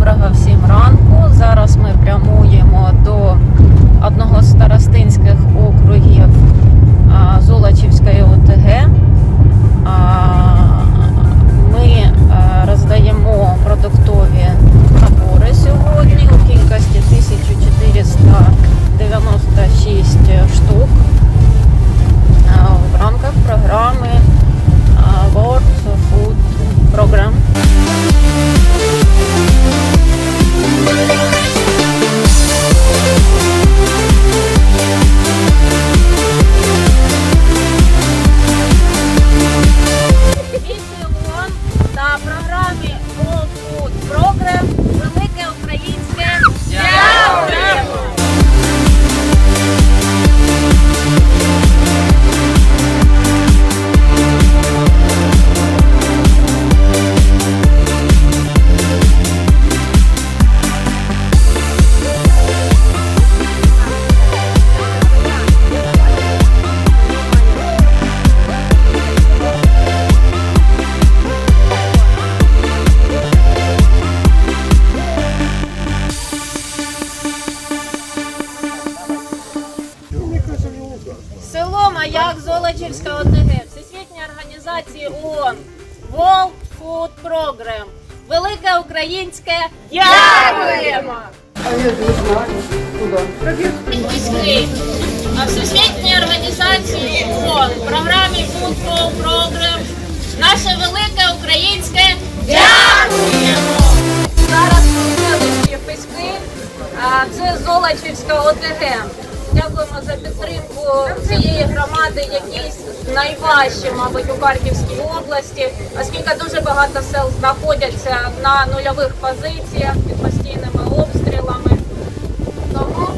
Доброго всім ранку. Зараз ми прямуємо до одного з програмі World Food Program Село Маяк Золочівська ОТГ, Всесвітня організація ООН, World Food Program, Велике Українське Дякуємо! А Всесвітній організації ООН, програмі Food Food Program, наше велике українське Дякуємо! Зараз у селищі Письки, це Золочівська ОТГ. Дякуємо за підтримку цієї громади, якій найважче, мабуть, у Харківській області, оскільки дуже багато сел знаходяться на нульових позиціях під постійними обстрілами. Тому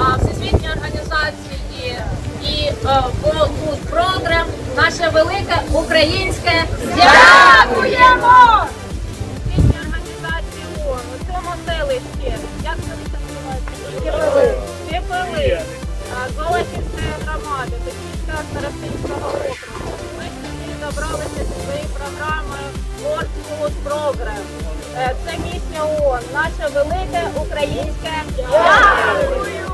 а, всесвітні організації і е, Food Program наше велике українське дякуємо! Тепели. Золочівської громади, Тетівського старостинського округу. Ми сьогодні добралися зі своєю програмою World Food Program. Це місія ООН, наше велике українське Дякую!